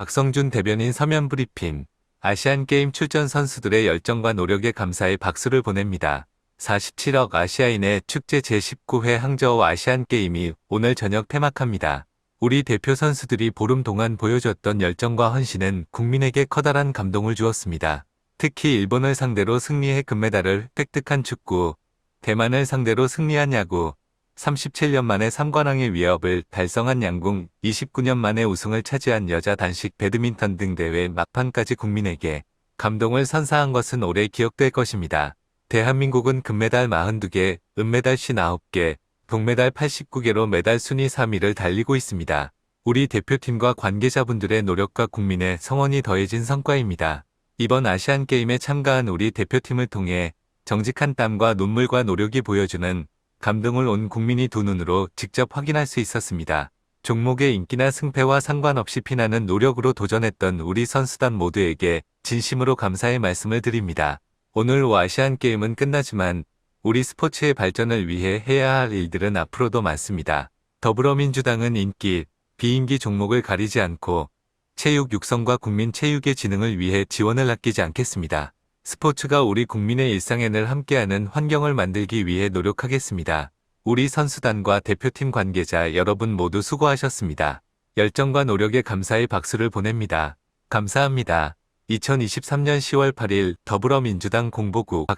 박성준 대변인 서면 브리핑. 아시안게임 출전 선수들의 열정과 노력에 감사의 박수를 보냅니다. 47억 아시아인의 축제 제19회 항저우 아시안게임이 오늘 저녁 폐막합니다. 우리 대표 선수들이 보름 동안 보여줬던 열정과 헌신은 국민에게 커다란 감동을 주었습니다. 특히 일본을 상대로 승리해 금메달을 획득한 축구, 대만을 상대로 승리한 야구, 37년 만에 3관왕의 위협을 달성한 양궁, 29년 만에 우승을 차지한 여자 단식 배드민턴 등 대회 막판까지 국민에게 감동을 선사한 것은 오래 기억될 것입니다. 대한민국은 금메달 42개, 은메달 59개, 동메달 89개로 메달 순위 3위를 달리고 있습니다. 우리 대표팀과 관계자분들의 노력과 국민의 성원이 더해진 성과입니다. 이번 아시안게임에 참가한 우리 대표팀을 통해 정직한 땀과 눈물과 노력이 보여주는 감동을 온 국민이 두 눈으로 직접 확인할 수 있었습니다. 종목의 인기나 승패와 상관없이 피나는 노력으로 도전했던 우리 선수단 모두에게 진심으로 감사의 말씀을 드립니다. 오늘 아시안 게임은 끝나지만 우리 스포츠의 발전을 위해 해야 할 일들은 앞으로도 많습니다. 더불어민주당은 인기, 비인기 종목을 가리지 않고 체육 육성과 국민 체육의 진흥을 위해 지원을 아끼지 않겠습니다. 스포츠가 우리 국민의 일상에 늘 함께하는 환경을 만들기 위해 노력하겠습니다. 우리 선수단과 대표팀 관계자 여러분 모두 수고하셨습니다. 열정과 노력에 감사의 박수를 보냅니다. 감사합니다. 2023년 10월 8일 더불어민주당 공보국